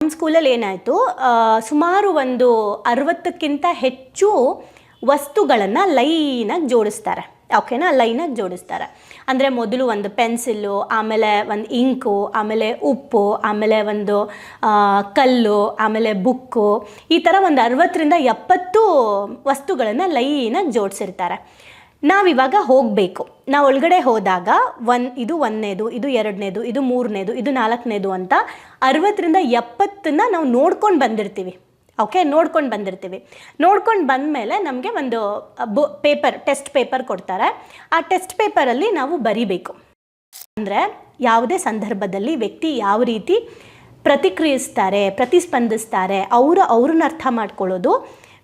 ನಮ್ಮ ಸ್ಕೂಲಲ್ಲಿ ಏನಾಯಿತು ಸುಮಾರು ಒಂದು ಅರವತ್ತಕ್ಕಿಂತ ಹೆಚ್ಚು ವಸ್ತುಗಳನ್ನು ಲೈನಾಗಿ ಜೋಡಿಸ್ತಾರೆ. ಓಕೆನಾ ಲೈನಾಗಿ ಜೋಡಿಸ್ತಾರೆ. ಅಂದರೆ ಮೊದಲು ಒಂದು ಪೆನ್ಸಿಲ್ಲು, ಆಮೇಲೆ ಒಂದು ಇಂಕು, ಆಮೇಲೆ ಉಪ್ಪು, ಆಮೇಲೆ ಒಂದು ಕಲ್ಲು, ಆಮೇಲೆ ಬುಕ್ಕು, ಈ ಥರ ಒಂದು ಅರವತ್ತರಿಂದ ಎಪ್ಪತ್ತು ವಸ್ತುಗಳನ್ನು ಲೈನಾಗಿ ಜೋಡಿಸಿರ್ತಾರೆ. ನಾವಿವಾಗ ಹೋಗಬೇಕು. ನಾವು ಒಳಗಡೆ ಹೋದಾಗ ಒನ್, ಇದು ಒಂದನೇದು, ಇದು ಎರಡನೇದು, ಇದು ಮೂರನೇದು, ಇದು ನಾಲ್ಕನೇದು ಅಂತ ಅರವತ್ತರಿಂದ ಎಪ್ಪತ್ತನ್ನ ನಾವು ನೋಡ್ಕೊಂಡು ಬಂದಿರ್ತೀವಿ. ಓಕೆ, ನೋಡ್ಕೊಂಡು ಬಂದಿರ್ತೀವಿ. ನೋಡ್ಕೊಂಡು ಬಂದಮೇಲೆ ನಮಗೆ ಒಂದು ಬು, ಪೇಪರ್, ಟೆಸ್ಟ್ ಪೇಪರ್ ಕೊಡ್ತಾರೆ. ಆ ಟೆಸ್ಟ್ ಪೇಪರಲ್ಲಿ ನಾವು ಬರಿಬೇಕು. ಅಂದರೆ ಯಾವುದೇ ಸಂದರ್ಭದಲ್ಲಿ ವ್ಯಕ್ತಿ ಯಾವ ರೀತಿ ಪ್ರತಿಕ್ರಿಯಿಸ್ತಾರೆ, ಪ್ರತಿಸ್ಪಂದಿಸ್ತಾರೆ, ಅವರು ಅವ್ರನ್ನ ಅರ್ಥ ಮಾಡ್ಕೊಳ್ಳೋದು,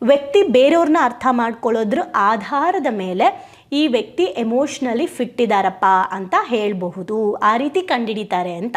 ವ್ಯಕ್ತಿ ಬೇರೆಯವ್ರನ್ನ ಅರ್ಥ ಮಾಡ್ಕೊಳ್ಳೋದ್ರ ಆಧಾರದ ಮೇಲೆ ಈ ವ್ಯಕ್ತಿ ಎಮೋಷ್ನಲಿ ಫಿಟ್ ಇದ್ದಾರಪ್ಪ ಅಂತ ಹೇಳಬಹುದು. ಆ ರೀತಿ ಕಂಡಿಡಿತಾರೆ ಅಂತ.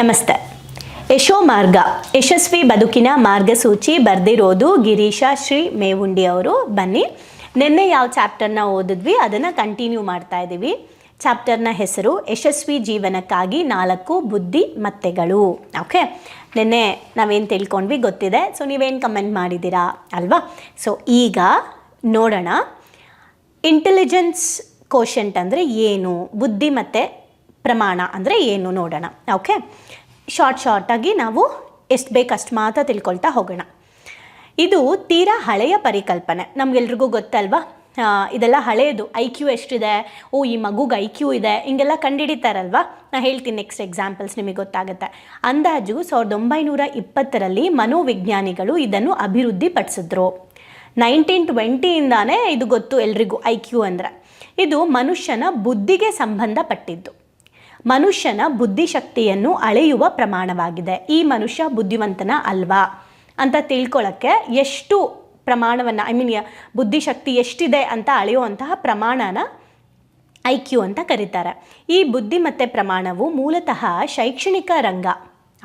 ನಮಸ್ತೆ. ಯಶೋ ಮಾರ್ಗ, ಯಶಸ್ವಿ ಬದುಕಿನ ಮಾರ್ಗಸೂಚಿ ಬರೆದಿರೋದು ಗಿರೀಶ ಶ್ರೀ ಮೇವುಂಡಿ ಅವರು. ಬನ್ನಿ, ನಿನ್ನೆ ಯಾವ ಚಾಪ್ಟರ್ನ ಓದಿದ್ವಿ, ಅದನ್ನು ಕಂಟಿನ್ಯೂ ಮಾಡ್ತಾ ಇದ್ದೀವಿ ಚಾಪ್ಟರ್ನ ಹೆಸರು, ಯಶಸ್ವಿ ಜೀವನಕ್ಕಾಗಿ ನಾಲ್ಕು ಬುದ್ಧಿ ಮತ್ತೆಗಳು. ಓಕೆ? ನಿನ್ನೆ ನಾವೇನು ತಿಳ್ಕೊಂಡ್ವಿ ಗೊತ್ತಿದೆ ಸೊ ನೀವೇನು ಕಮೆಂಟ್ ಮಾಡಿದ್ದೀರಾ ಅಲ್ವಾ? ಸೊ ಈಗ ನೋಡೋಣ ಇಂಟೆಲಿಜೆನ್ಸ್ ಕೋಶಂಟ್ ಅಂದರೆ ಏನು, ಬುದ್ಧಿ ಮತ್ತು ಪ್ರಮಾಣ ಅಂದರೆ ಏನು ನೋಡೋಣ. ಓಕೆ? ಶಾರ್ಟ್ ಶಾರ್ಟಾಗಿ ನಾವು ಎಷ್ಟು ಬೇಕು ಅಷ್ಟು ಮಾತ್ರ ತಿಳ್ಕೊಳ್ತಾ ಹೋಗೋಣ. ಇದು ತೀರಾ ಹಳೆಯ ಪರಿಕಲ್ಪನೆ. ನಮಗೆಲ್ರಿಗೂ ಗೊತ್ತಲ್ವಾ? ಇದೆಲ್ಲ ಹಳೆಯದು ಐ ಕ್ಯೂ ಎಷ್ಟಿದೆ? ಓ, ಈ ಮಗುಗೆ ಐ ಕ್ಯೂ ಇದೆ. ಹಿಂಗೆಲ್ಲ ಕಂಡುಹಿಡಿತಾರಲ್ವಾ? ನಾನು ಹೇಳ್ತೀನಿ ನೆಕ್ಸ್ಟ್ ಎಕ್ಸಾಂಪಲ್ಸ್ ನಿಮಗೆ ಗೊತ್ತಾಗುತ್ತೆ. ಅಂದಾಜು ಸಾವಿರದ ಒಂಬೈನೂರ ಇಪ್ಪತ್ತರಲ್ಲಿ ಮನೋವಿಜ್ಞಾನಿಗಳು ಇದನ್ನು ಅಭಿವೃದ್ಧಿಪಡಿಸಿದ್ರು. ನೈನ್ಟೀನ್ ಟ್ವೆಂಟಿಯಿಂದಾನೇ ಇದು ಗೊತ್ತು ಎಲ್ರಿಗೂ ಐ ಕ್ಯೂ ಅಂದರೆ. ಇದು ಮನುಷ್ಯನ ಬುದ್ಧಿಗೆ ಸಂಬಂಧಪಟ್ಟಿದ್ದು. ಮನುಷ್ಯನ ಬುದ್ಧಿಶಕ್ತಿಯನ್ನು ಅಳೆಯುವ ಪ್ರಮಾಣವಾಗಿದೆ. ಈ ಮನುಷ್ಯ ಬುದ್ಧಿವಂತನ ಅಲ್ವಾ? ಅಂತ ತಿಳ್ಕೊಳ್ಳೋಕ್ಕೆ ಎಷ್ಟು ಪ್ರಮಾಣವನ್ನು ಐ ಮೀನ್ ಬುದ್ಧಿಶಕ್ತಿ ಎಷ್ಟಿದೆ ಅಂತ ಅಳೆಯುವಂತಹ ಪ್ರಮಾಣನ ಐ ಕ್ಯೂ ಅಂತ ಕರೀತಾರೆ. ಈ ಬುದ್ಧಿಮತ್ತೆ ಪ್ರಮಾಣವು ಮೂಲತಃ ಶೈಕ್ಷಣಿಕ ರಂಗ.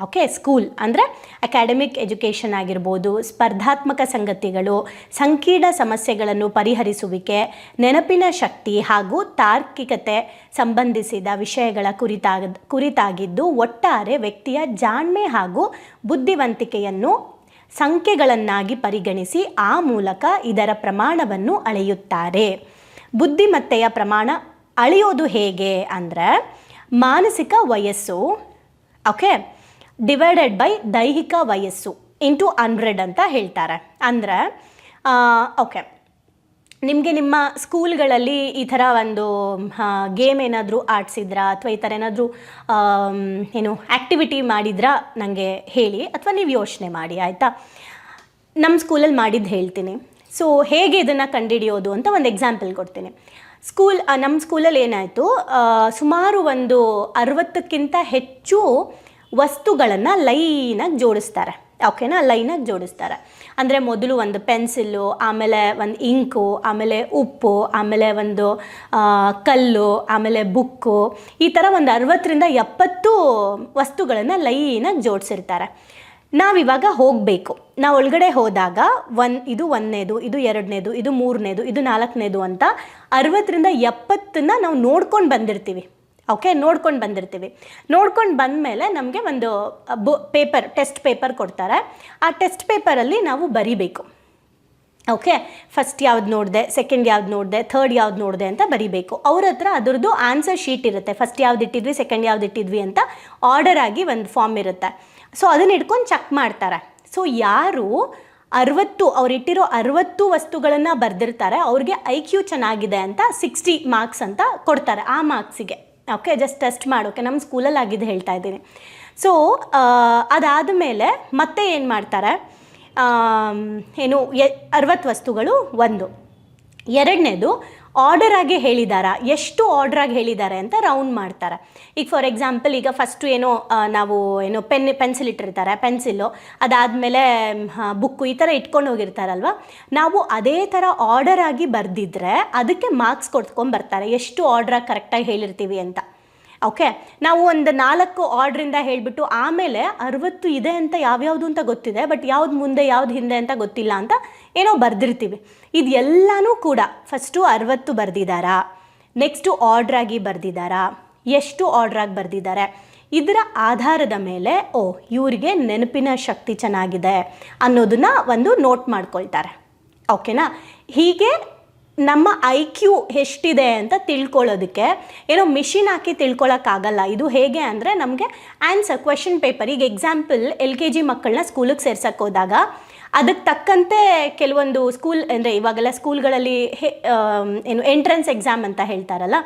ಓಕೆ ಸ್ಕೂಲ್ ಅಂದರೆ ಅಕಾಡೆಮಿಕ್ ಎಜುಕೇಷನ್ ಆಗಿರ್ಬೋದು, ಸ್ಪರ್ಧಾತ್ಮಕ ಸಂಗತಿಗಳು, ಸಂಕೀರ್ಣ ಸಮಸ್ಯೆಗಳನ್ನು ಪರಿಹರಿಸುವಿಕೆ, ನೆನಪಿನ ಶಕ್ತಿ ಹಾಗೂ ತಾರ್ಕಿಕತೆ ಸಂಬಂಧಿಸಿದ ವಿಷಯಗಳ ಕುರಿತಾಗ, ಕುರಿತಾಗಿದ್ದು ಒಟ್ಟಾರೆ ವ್ಯಕ್ತಿಯ ಜಾಣ್ಮೆ ಹಾಗೂ ಬುದ್ಧಿವಂತಿಕೆಯನ್ನು ಸಂಖ್ಯೆಗಳನ್ನಾಗಿ ಪರಿಗಣಿಸಿ ಆ ಮೂಲಕ ಇದರ ಪ್ರಮಾಣವನ್ನು ಅಳೆಯುತ್ತಾರೆ. ಬುದ್ಧಿಮತ್ತೆಯ ಪ್ರಮಾಣ ಅಳೆಯೋದು ಹೇಗೆ ಅಂದರೆ ಮಾನಸಿಕ ವಯಸ್ಸು. ಓಕೆ ಡಿವೈಡೆಡ್ ಬೈ ದೈಹಿಕ ವಯಸ್ಸು ಇಂಟು ಹಂಡ್ರೆಡ್ ಅಂತ ಹೇಳ್ತಾರೆ. ಅಂದರೆ ಓಕೆ ನಿಮಗೆ ನಿಮ್ಮ ಸ್ಕೂಲ್ಗಳಲ್ಲಿ ಈ ಥರ ಒಂದು ಗೇಮ್ ಏನಾದರೂ ಆಡಿಸಿದ್ರಾ? ಅಥವಾ ಈ ಥರ ಏನಾದರೂ ಏನು ಆ್ಯಕ್ಟಿವಿಟಿ ಮಾಡಿದ್ರಾ? ನನಗೆ ಹೇಳಿ. ಅಥವಾ ನೀವು ಯೋಚನೆ ಮಾಡಿ, ಆಯಿತಾ? ನಮ್ಮ ಸ್ಕೂಲಲ್ಲಿ ಮಾಡಿದ್ದು ಹೇಳ್ತೀನಿ. ಸೊ ಹೇಗೆ ಇದನ್ನು ಕಂಡುಹಿಡಿಯೋದು ಅಂತ ಒಂದು ಎಕ್ಸಾಂಪಲ್ ಕೊಡ್ತೀನಿ. ಸ್ಕೂಲ್ ನಮ್ಮ ಸ್ಕೂಲಲ್ಲಿ ಏನಾಯಿತು ಸುಮಾರು ಒಂದು ಅರವತ್ತಕ್ಕಿಂತ ಹೆಚ್ಚು ವಸ್ತುಗಳನ್ನು ಲೈನಾಗಿ ಜೋಡಿಸ್ತಾರೆ. ಓಕೆನಾ? ಲೈನಾಗಿ ಜೋಡಿಸ್ತಾರೆ. ಅಂದರೆ ಮೊದಲು ಒಂದು ಪೆನ್ಸಿಲ್ಲು, ಆಮೇಲೆ ಒಂದು ಇಂಕು, ಆಮೇಲೆ ಉಪ್ಪು, ಆಮೇಲೆ ಒಂದು ಕಲ್ಲು, ಆಮೇಲೆ ಬುಕ್ಕು, ಈ ಥರ ಒಂದು ಅರವತ್ತರಿಂದ ಎಪ್ಪತ್ತು ವಸ್ತುಗಳನ್ನು ಲೈನಾಗಿ ಜೋಡಿಸಿರ್ತಾರೆ. ನಾವಿವಾಗ ಹೋಗಬೇಕು. ನಾವು ಒಳಗಡೆ ಹೋದಾಗ ಒನ್, ಇದು ಒಂದನೇದು ಇದು ಎರಡನೇದು, ಇದು ಮೂರನೇದು, ಇದು ನಾಲ್ಕನೇದು ಅಂತ ಅರವತ್ತರಿಂದ ಎಪ್ಪತ್ತನ್ನ ನಾವು ನೋಡ್ಕೊಂಡು ಬಂದಿರ್ತೀವಿ. ಓಕೆ ನೋಡ್ಕೊಂಡು ಬಂದಿರ್ತೀವಿ. ನೋಡ್ಕೊಂಡು ಬಂದಮೇಲೆ ನಮಗೆ ಒಂದು ಬು, ಪೇಪರ್, ಟೆಸ್ಟ್ ಪೇಪರ್ ಕೊಡ್ತಾರೆ. ಆ ಟೆಸ್ಟ್ ಪೇಪರಲ್ಲಿ ನಾವು ಬರಿಬೇಕು. ಓಕೆ ಫಸ್ಟ್ ಯಾವ್ದು ನೋಡಿದೆ ಸೆಕೆಂಡ್ ಯಾವ್ದು ನೋಡಿದೆ ಥರ್ಡ್ ಯಾವ್ದು ನೋಡಿದೆ ಅಂತ ಬರಿಬೇಕು. ಅವ್ರ ಹತ್ರ ಅದರದ್ದು ಆನ್ಸರ್ ಶೀಟ್ ಇರುತ್ತೆ. ಫಸ್ಟ್ ಯಾವ್ದು ಇಟ್ಟಿದ್ವಿ ಸೆಕೆಂಡ್ ಯಾವ್ದು ಇಟ್ಟಿದ್ವಿ ಅಂತ ಆರ್ಡರ್ ಆಗಿ ಒಂದು ಫಾರ್ಮ್ ಇರುತ್ತೆ. ಸೊ ಅದನ್ನ ಇಟ್ಕೊಂಡು ಚೆಕ್ ಮಾಡ್ತಾರೆ. ಸೊ ಯಾರು ಅರವತ್ತು ಅವರಿಟ್ಟಿರೋ ಅರವತ್ತು ವಸ್ತುಗಳನ್ನು ಬರೆದಿರ್ತಾರೆ, ಅವ್ರಿಗೆ ಐ ಕ್ಯೂ ಚೆನ್ನಾಗಿದೆ ಅಂತ ಸಿಕ್ಸ್ಟಿ ಮಾರ್ಕ್ಸ್ ಅಂತ ಕೊಡ್ತಾರೆ ಆ ಮಾರ್ಕ್ಸಿಗೆ ಓಕೆ ಜಸ್ಟ್ ಟೆಸ್ಟ್ ಮಾಡೋಕೆ ನಮ್ಮ ಸ್ಕೂಲಲ್ಲಿ ಆಗಿದ್ದು ಹೇಳ್ತಾ ಇದ್ದೀನಿ. ಸೊ ಅದಾದ ಮೇಲೆ ಮತ್ತೆ ಏನು ಮಾಡ್ತಾರೆ? ಏನು, ಎ, ಅರವತ್ತು ವಸ್ತುಗಳು ಒಂದು. ಎರಡನೇದು ಆರ್ಡರ್ ಆಗಿ ಹೇಳಿದಾರಾ? ಎಷ್ಟು ಆರ್ಡರ್ ಆಗಿ ಹೇಳಿದ್ದಾರೆ ಅಂತ ರೌಂಡ್ ಮಾಡ್ತಾರೆ. ಈಗ ಫಾರ್ ಎಕ್ಸಾಂಪಲ್ ಈಗ ಫಸ್ಟು ಏನೋ ನಾವು ಏನೋ ಪೆನ್ ಪೆನ್ಸಿಲ್ ಇಟ್ಟಿರ್ತಾರೆ ಪೆನ್ಸಿಲ್ಲು ಅದಾದಮೇಲೆ ಬುಕ್ಕು ಈ ಥರ ಇಟ್ಕೊಂಡು ಹೋಗಿರ್ತಾರಲ್ವ? ನಾವು ಅದೇ ಥರ ಆರ್ಡರ್ ಆಗಿ ಬರೆದಿದ್ರೆ ಅದಕ್ಕೆ ಮಾರ್ಕ್ಸ್ ಕೊಡ್ಕೊಂಬರ್ತಾರೆ ಎಷ್ಟು ಆರ್ಡ್ರಾಗಿ ಕರೆಕ್ಟಾಗಿ ಹೇಳಿರ್ತೀವಿ ಅಂತ. ಓಕೆ ನಾವು ಒಂದು ನಾಲ್ಕು ಆರ್ಡ್ರಿಂದ ಹೇಳಿಬಿಟ್ಟು ಆಮೇಲೆ ಅರವತ್ತು ಇದೆ ಅಂತ ಯಾವ್ಯಾವುದು ಅಂತ ಗೊತ್ತಿದೆ ಬಟ್ ಯಾವ್ದು ಮುಂದೆ, ಯಾವ್ದು ಹಿಂದೆ ಅಂತ ಗೊತ್ತಿಲ್ಲ ಅಂತ ಏನೋ ಬರೆದಿರ್ತೀವಿ. ಇದು ಎಲ್ಲನೂ ಕೂಡ ಫಸ್ಟು ಅರವತ್ತು ಬರೆದಿದ್ದಾರಾ ನೆಕ್ಸ್ಟು ಆರ್ಡ್ರಾಗಿ ಬರೆದಿದ್ದಾರಾ ಎಷ್ಟು ಆರ್ಡ್ರಾಗಿ ಬರೆದಿದ್ದಾರೆ ಇದರ ಆಧಾರದ ಮೇಲೆ, ಓ, ಇವರಿಗೆ ನೆನಪಿನ ಶಕ್ತಿ ಚೆನ್ನಾಗಿದೆ ಅನ್ನೋದನ್ನ ಒಂದು ನೋಟ್ ಮಾಡ್ಕೊಳ್ತಾರೆ. ಓಕೆನಾ? ಹೀಗೆ ನಮ್ಮ ಐ ಕ್ಯೂ ಎಷ್ಟಿದೆ ಅಂತ ತಿಳ್ಕೊಳ್ಳೋದಕ್ಕೆ, ಏನೋ ಮಿಷಿನ್ ಹಾಕಿ ತಿಳ್ಕೊಳಕ್ಕಾಗಲ್ಲ. ಇದು ಹೇಗೆ ಅಂದರೆ ನಮಗೆ ಆನ್ಸರ್ ಕ್ವೆಶನ್ ಪೇಪರ್ ಈಗ ಎಕ್ಸಾಂಪಲ್ ಎಲ್ ಕೆ ಜಿ ಮಕ್ಕಳನ್ನ ಸ್ಕೂಲಿಗೆ ಸೇರ್ಸಕ್ಕೆ ಹೋದಾಗ ಅದಕ್ಕೆ ತಕ್ಕಂತೆ ಕೆಲವೊಂದು ಸ್ಕೂಲ್, ಅಂದರೆ ಇವಾಗೆಲ್ಲ ಸ್ಕೂಲ್ಗಳಲ್ಲಿ ಏನು ಎಂಟ್ರೆನ್ಸ್ ಎಕ್ಸಾಮ್ ಅಂತ ಹೇಳ್ತಾರಲ್ಲ,